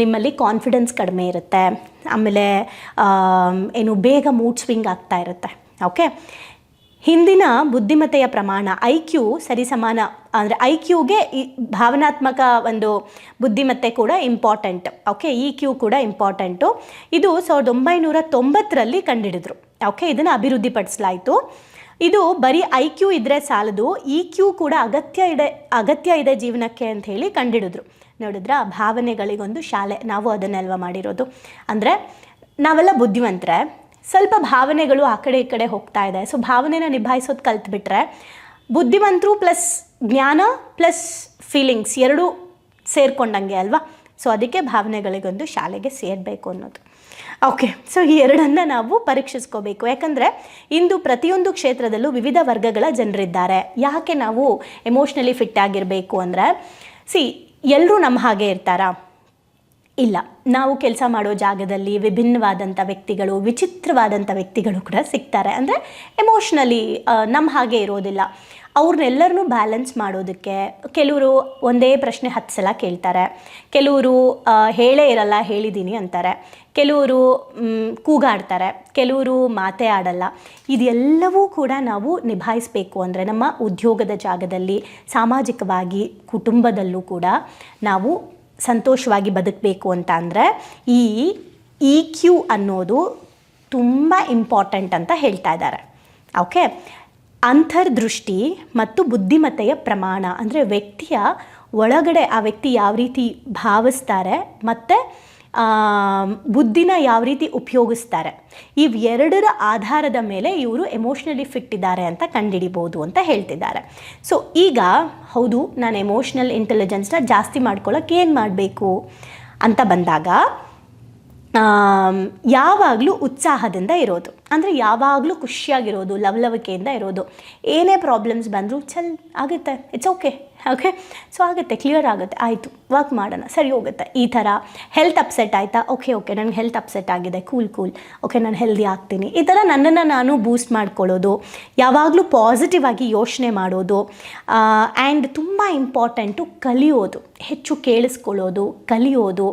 ನಿಮ್ಮಲ್ಲಿ ಕಾನ್ಫಿಡೆನ್ಸ್ ಕಡಿಮೆ ಇರುತ್ತೆ. ಆಮೇಲೆ ಏನು ಬೇಗ ಮೂಡ್ ಸ್ವಿಂಗ್ ಆಗ್ತಾ ಇರುತ್ತೆ. ಓಕೆ ಹಿಂದಿನ ಬುದ್ಧಿಮತ್ತೆಯ ಪ್ರಮಾಣ ಐ ಕ್ಯೂ ಸರಿಸಮಾನ ಅಂದರೆ ಐ ಕ್ಯೂಗೆ ಈ ಭಾವನಾತ್ಮಕ ಒಂದು ಬುದ್ಧಿಮತ್ತೆ ಕೂಡ ಇಂಪಾರ್ಟೆಂಟ್ ಓಕೆ ಇ ಕ್ಯೂ ಕೂಡ ಇಂಪಾರ್ಟೆಂಟು ಇದು ಸಾವಿರದ ಒಂಬೈನೂರ ತೊಂಬತ್ತರಲ್ಲಿ ಕಂಡುಹಿಡಿದ್ರು ಓಕೆ ಇದನ್ನು ಅಭಿವೃದ್ಧಿಪಡಿಸಲಾಯಿತು. ಇದು ಬರೀ ಐ ಕ್ಯೂ ಇದ್ದರೆ ಸಾಲದು ಇ ಕ್ಯೂ ಕೂಡ ಅಗತ್ಯ ಇದೆ ಅಗತ್ಯ ಇದೆ ಜೀವನಕ್ಕೆ ಅಂತ ಹೇಳಿ ಕಂಡಿಡಿದ್ರು. ನೋಡಿದ್ರ, ಭಾವನೆಗಳಿಗೊಂದು ಶಾಲೆ, ನಾವು ಅದನ್ನೆಲ್ವ ಮಾಡಿರೋದು. ಅಂದರೆ, ನಾವೆಲ್ಲ ಬುದ್ಧಿವಂತರೆ, ಸ್ವಲ್ಪ ಭಾವನೆಗಳು ಆ ಕಡೆ ಈ ಕಡೆ ಹೋಗ್ತಾ ಇದೆ. ಸೊ ಭಾವನೆನ ನಿಭಾಯಿಸೋದು ಕಲ್ತ್ಬಿಟ್ರೆ, ಬುದ್ಧಿವಂತರು ಪ್ಲಸ್ ಜ್ಞಾನ ಪ್ಲಸ್ ಫೀಲಿಂಗ್ಸ್ ಎರಡೂ ಸೇರ್ಕೊಂಡಂಗೆ ಅಲ್ವಾ? ಸೊ ಅದಕ್ಕೆ ಭಾವನೆಗಳಿಗೊಂದು ಶಾಲೆಗೆ ಸೇರಬೇಕು ಅನ್ನೋದು. ಓಕೆ ಸೊ ಈ ಎರಡನ್ನು ನಾವು ಪರೀಕ್ಷಿಸ್ಕೋಬೇಕು. ಯಾಕಂದರೆ ಇಂದು ಪ್ರತಿಯೊಂದು ಕ್ಷೇತ್ರದಲ್ಲೂ ವಿವಿಧ ವರ್ಗಗಳ ಜನರಿದ್ದಾರೆ. ಯಾಕೆ ನಾವು ಎಮೋಷ್ನಲಿ ಫಿಟ್ ಆಗಿರಬೇಕು ಅಂದರೆ ಸಿ ಎಲ್ಲರೂ ನಮ್ಮ ಹಾಗೆ ಇರ್ತಾರಾ? ಇಲ್ಲ. ನಾವು ಕೆಲಸ ಮಾಡೋ ಜಾಗದಲ್ಲಿ ವಿಭಿನ್ನವಾದಂಥ ವ್ಯಕ್ತಿಗಳು ವಿಚಿತ್ರವಾದಂಥ ವ್ಯಕ್ತಿಗಳು ಕೂಡ ಸಿಗ್ತಾರೆ. ಅಂದರೆ ಎಮೋಷ್ನಲಿ ನಮ್ಮ ಹಾಗೆ ಇರೋದಿಲ್ಲ. ಅವ್ರನ್ನೆಲ್ಲರನ್ನೂ ಬ್ಯಾಲೆನ್ಸ್ ಮಾಡೋದಕ್ಕೆ ಕೆಲವರು ಒಂದೇ ಪ್ರಶ್ನೆ ಹತ್ತು ಸಲ ಕೇಳ್ತಾರೆ. ಕೆಲವರು ಹೇಳೇ ಇರಲ್ಲ ಹೇಳಿದ್ದೀನಿ ಅಂತಾರೆ. ಕೆಲವರು ಕೂಗಾಡ್ತಾರೆ. ಕೆಲವರು ಮಾತೇ ಆಡಲ್ಲ. ಇದೆಲ್ಲವೂ ಕೂಡ ನಾವು ನಿಭಾಯಿಸಬೇಕು ಅಂದರೆ ನಮ್ಮ ಉದ್ಯೋಗದ ಜಾಗದಲ್ಲಿ, ಸಾಮಾಜಿಕವಾಗಿ, ಕುಟುಂಬದಲ್ಲೂ ಕೂಡ ನಾವು ಸಂತೋಷವಾಗಿ ಬದುಕಬೇಕು ಅಂತ ಅಂದರೆ ಈ ಇ ಕ್ಯೂ ಅನ್ನೋದು ತುಂಬ ಇಂಪಾರ್ಟೆಂಟ್ ಅಂತ ಹೇಳ್ತಾ ಇದ್ದಾರೆ. ಓಕೆ ಅಂತರ್ದೃಷ್ಟಿ ಮತ್ತು ಬುದ್ಧಿಮತ್ತೆಯ ಪ್ರಮಾಣ, ಅಂದರೆ ವ್ಯಕ್ತಿಯ ಒಳಗಡೆ ಆ ವ್ಯಕ್ತಿ ಯಾವ ರೀತಿ ಭಾವಿಸ್ತಾರೆ ಮತ್ತು ಬುದ್ಧಿನ ಯಾವ ರೀತಿ ಉಪಯೋಗಿಸ್ತಾರೆ. ಇವೆರಡರ ಆಧಾರದ ಮೇಲೆ ಇವರು ಎಮೋಷ್ನಲಿ ಫಿಟ್ ಇದ್ದಾರೆ ಅಂತ ಕಂಡುಹಿಡಿಬೋದು ಅಂತ ಹೇಳ್ತಿದ್ದಾರೆ. ಸೊ ಈಗ ಹೌದು, ನಾನು ಎಮೋಷ್ನಲ್ ಇಂಟೆಲಿಜೆನ್ಸ್ನ ಜಾಸ್ತಿ ಮಾಡ್ಕೊಳ್ಳೋಕೆ ಏನು ಮಾಡಬೇಕು ಅಂತ ಬಂದಾಗ ಯಾವಾಗಲೂ ಉತ್ಸಾಹದಿಂದ ಇರೋದು. ಅಂದರೆ ಯಾವಾಗಲೂ ಖುಷಿಯಾಗಿರೋದು, ಲವಲವಿಕೆಯಿಂದ ಇರೋದು. ಏನೇ ಪ್ರಾಬ್ಲಮ್ಸ್ ಬಂದರೂ ಚಲ್ ಆಗುತ್ತೆ ಇಟ್ಸ್ ಓಕೆ ಓಕೆ ಸೊ ಆಗುತ್ತೆ ಕ್ಲಿಯರ್ ಆಗುತ್ತೆ, ಆಯಿತು. ವರ್ಕ್ ಮಾಡೋಣ. ಸರಿ ಹೋಗುತ್ತೆ. ಈ ಥರ ಹೆಲ್ತ್ ಅಪ್ಸೆಟ್ ಆಯಿತಾ? ಓಕೆ ಓಕೆ ನನಗೆ ಹೆಲ್ತ್ ಅಪ್ಸೆಟ್ ಆಗಿದೆ. ಕೂಲ್ ಕೂಲ್ ಓಕೆ ನಾನು ಹೆಲ್ದಿ ಆಗ್ತೀನಿ. ಈ ಥರ ನನ್ನನ್ನು ನಾನು ಬೂಸ್ಟ್ ಮಾಡ್ಕೊಳ್ಳೋದು, ಯಾವಾಗಲೂ ಪಾಸಿಟಿವ್ ಆಗಿ ಯೋಚನೆ ಮಾಡೋದು ಆ್ಯಂಡ್ ತುಂಬ ಇಂಪಾರ್ಟೆಂಟು ಕಲಿಯೋದು. ಹೆಚ್ಚು ಕೇಳಿಸ್ಕೊಳ್ಳೋದು, ಕಲಿಯೋದು.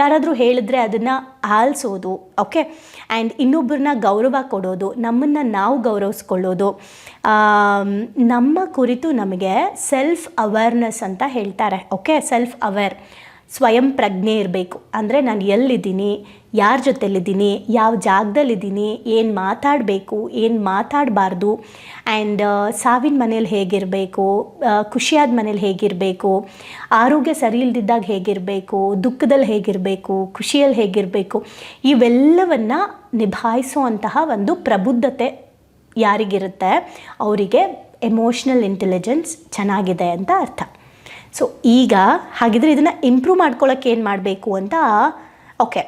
ಯಾರಾದರೂ ಹೇಳಿದ್ರೆ ಅದನ್ನು ಆಲಿಸೋದು. ಓಕೆ ಆ್ಯಂಡ್ ಇನ್ನೊಬ್ಬರನ್ನ ಗೌರವ ಕೊಡೋದು, ನಮ್ಮನ್ನು ನಾವು ಗೌರವಿಸ್ಕೊಳ್ಳೋದು. ನಮ್ಮ ಕುರಿತು ನಮಗೆ ಸೆಲ್ಫ್ ಅವೇರ್ನೆಸ್ ಅಂತ ಹೇಳ್ತಾರೆ. ಓಕೆ ಸೆಲ್ಫ್ ಅವೇರ್ ಸ್ವಯಂ ಪ್ರಜ್ಞೆ ಇರಬೇಕು. ಅಂದರೆ ನಾನು ಎಲ್ಲಿದ್ದೀನಿ? ಯಾರ ಜೊತೆಲಿದ್ದೀನಿ? ಯಾವ ಜಾಗದಲ್ಲಿದ್ದೀನಿ? ಏನು ಮಾತಾಡಬೇಕು? ಏನು ಮಾತಾಡಬಾರ್ದು? ಆ್ಯಂಡ್ ಸಾವಿನ ಮನೇಲಿ ಹೇಗಿರಬೇಕು? ಖುಷಿಯಾದ ಮನೇಲಿ ಹೇಗಿರಬೇಕು? ಆರೋಗ್ಯ ಸರಿ ಇಲ್ದಿದ್ದಾಗ ಹೇಗಿರಬೇಕು? ದುಃಖದಲ್ಲಿ ಹೇಗಿರಬೇಕು? ಖುಷಿಯಲ್ಲಿ ಹೇಗಿರಬೇಕು? ಇವೆಲ್ಲವನ್ನು ನಿಭಾಯಿಸುವಂತಹ ಒಂದು ಪ್ರಬುದ್ಧತೆ ಯಾರಿಗಿರುತ್ತೆ? ಅವರಿಗೆ ಎಮೋಷ್ನಲ್ ಇಂಟೆಲಿಜೆನ್ಸ್ ಚೆನ್ನಾಗಿದೆ ಅಂತ ಅರ್ಥ. ಸೊ ಈಗ ಹಾಗಿದ್ರೆ ಇದನ್ನು ಇಂಪ್ರೂವ್ ಮಾಡ್ಕೊಳ್ಳೋಕೆ ಏನು ಮಾಡಬೇಕು ಅಂತ ಓಕೆ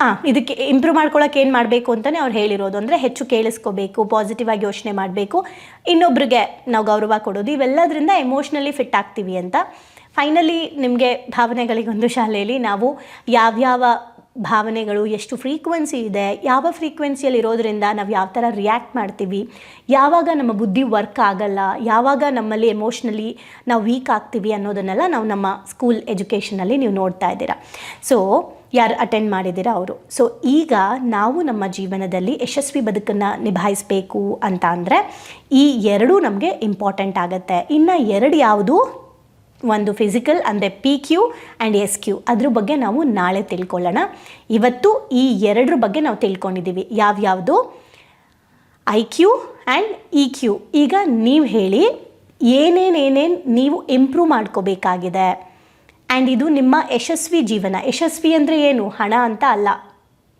ಹಾಂ ಇದಕ್ಕೆ ಇಂಪ್ರೂವ್ ಮಾಡ್ಕೊಳ್ಳೋಕೆ ಏನು ಮಾಡಬೇಕು ಅಂತಲೇ ಅವ್ರು ಹೇಳಿರೋದು. ಅಂದರೆ ಹೆಚ್ಚು ಕೇಳಿಸ್ಕೋಬೇಕು ಪಾಸಿಟಿವ್ ಆಗಿ ಯೋಚನೆ ಮಾಡಬೇಕು. ಇನ್ನೊಬ್ರಿಗೆ ನಾವು ಗೌರವ ಕೊಡೋದು. ಇವೆಲ್ಲದರಿಂದ ಎಮೋಷ್ನಲಿ ಫಿಟ್ ಆಗ್ತೀವಿ ಅಂತ. ಫೈನಲಿ ನಿಮಗೆ ಭಾವನೆಗಳಿಗೊಂದು ಶಾಲೆಯಲ್ಲಿ ನಾವು ಯಾವ್ಯಾವ ಭಾವನೆಗಳು, ಎಷ್ಟು ಫ್ರೀಕ್ವೆನ್ಸಿ ಇದೆ, ಯಾವ ಫ್ರೀಕ್ವೆನ್ಸಿಯಲ್ಲಿ ಇರೋದರಿಂದ ನಾವು ಯಾವ ಥರ ರಿಯಾಕ್ಟ್ ಮಾಡ್ತೀವಿ, ಯಾವಾಗ ನಮ್ಮ ಬುದ್ಧಿ ವರ್ಕ್ ಆಗಲ್ಲ, ಯಾವಾಗ ನಮ್ಮಲ್ಲಿ ಎಮೋಷ್ನಲಿ ನಾವು ವೀಕ್ ಆಗ್ತೀವಿ ಅನ್ನೋದನ್ನೆಲ್ಲ ನಾವು ನಮ್ಮ ಸ್ಕೂಲ್ ಎಜುಕೇಷನಲ್ಲಿ ನೀವು ನೋಡ್ತಾ ಇದ್ದೀರಾ. ಸೊ ಯಾರು ಅಟೆಂಡ್ ಮಾಡಿದ್ದೀರಾ ಅವರು? ಸೊ ಈಗ ನಾವು ನಮ್ಮ ಜೀವನದಲ್ಲಿ ಯಶಸ್ವಿ ಬದುಕನ್ನು ನಿಭಾಯಿಸಬೇಕು ಅಂತ ಅಂದರೆ ಈ ಎರಡೂ ನಮಗೆ ಇಂಪಾರ್ಟೆಂಟ್ ಆಗುತ್ತೆ. ಇನ್ನು ಎರಡು ಯಾವುದು? ಒಂದು ಫಿಸಿಕಲ್ ಅಂದರೆ P Q and S Q ಅದ್ರ ಬಗ್ಗೆ ನಾವು ನಾಳೆ ತಿಳ್ಕೊಳ್ಳೋಣ. ಇವತ್ತು ಈ ಎರಡರ ಬಗ್ಗೆ ನಾವು ತಿಳ್ಕೊಂಡಿದ್ದೀವಿ. ಯಾವ್ಯಾವುದು? I Q and E Q ಈಗ ನೀವು ಹೇಳಿ ಏನೇನೇನೇನು ನೀವು ಇಂಪ್ರೂವ್ ಮಾಡ್ಕೋಬೇಕಾಗಿದೆ. ಆ್ಯಂಡ್ ಇದು ನಿಮ್ಮ ಯಶಸ್ವಿ ಜೀವನ. ಯಶಸ್ವಿ ಅಂದರೆ ಏನು? ಹಣ ಅಂತ ಅಲ್ಲ.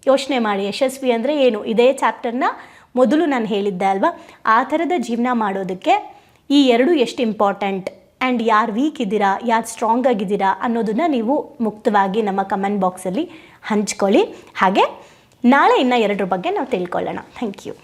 ಯೋಚನೆ ಮಾಡಿ. ಯಶಸ್ವಿ ಅಂದರೆ ಏನು? ಇದೇ ಚಾಪ್ಟರ್ನ ಮೊದಲು ನಾನು ಹೇಳಿದ್ದೆ ಅಲ್ವಾ? ಆ ಥರದ ಜೀವನ ಮಾಡೋದಕ್ಕೆ ಈ ಎರಡು ಎಷ್ಟು ಇಂಪಾರ್ಟೆಂಟ್ ಆ್ಯಂಡ್ ಯಾರು ವೀಕ್ ಇದ್ದೀರಾ, ಯಾರು ಸ್ಟ್ರಾಂಗ್ ಆಗಿದ್ದೀರಾ ಅನ್ನೋದನ್ನು ನೀವು ಮುಕ್ತವಾಗಿ ನಮ್ಮ ಕಮೆಂಟ್ ಬಾಕ್ಸಲ್ಲಿ ಹಂಚ್ಕೊಳ್ಳಿ. ಹಾಗೆ ನಾಳೆ ಇನ್ನು ಎರಡರ ಬಗ್ಗೆ ನಾವು ತಿಳ್ಕೊಳ್ಳೋಣ. Thank you